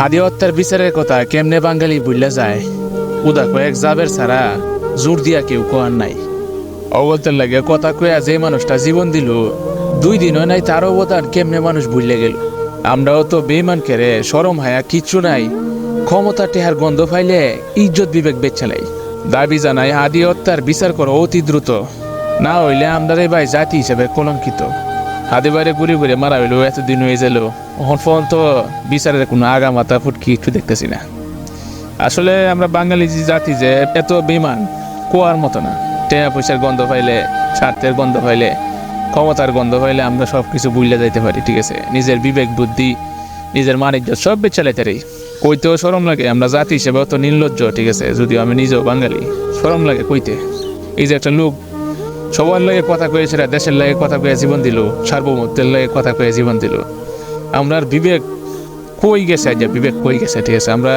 হাদি হত্যার বিচারের কথা কেমনে বাঙালি বুঝলে যায়? উদা কয়েক যাবের ছাড়া জোর দিয়া কেউ কোয়ার নাই। অবলতের লাগে কথা কয়া যে মানুষটা জীবন দিল, দুই দিনও নাই, তার অবদান কেমনে মানুষ ভুললে গেল? আমরাও তো বেমান কেরে সরম হায়া কিচ্ছু নাই, ক্ষমতা টেহার গন্ধ পাইলে ইজ্জত বিবেক বেচালাই দাবি জানাই হাদি হত্যার বিচার করো অতি দ্রুত, না হইলে আমরা ভাই জাতি হিসেবে কলঙ্কিত। হাতে ঘুরে ঘুরে মারা হইল, এতদিন হয়ে গেল এখন পর্যন্ত বিচারের কোনো আগা মাথা ফুটকি একটু দেখতেছি না। আসলে আমরা বাঙালি জাতি যে, এত বেমান কোয়ার মতো না। টেয়া পয়সার গন্ধ পাইলে, স্বার্থের গন্ধ পাইলে, ক্ষমতার গন্ধ পাইলে আমরা সব কিছু বুঝলে যাইতে পারি, ঠিক আছে? নিজের বিবেক, বুদ্ধি, নিজের মানিজ্য সব বেচালাইতে পারি। কইতেও সরম লাগে, আমরা জাতি হিসেবে অত নির্লজ্জ, ঠিক আছে? যদিও আমি নিজেও বাঙালি সরম লাগে কইতে। এই যে একটা লোক সবার লাগে কথা কয়েছে দেশের লাগে কথা কয়ে জীবন দিল, সার্বভৌমত্বের লাগে কথা কয়ে জীবন দিল। আমরার বিবেক কই গেছে যে বিবেক কই গেছে? ঠিক আছে, আমরা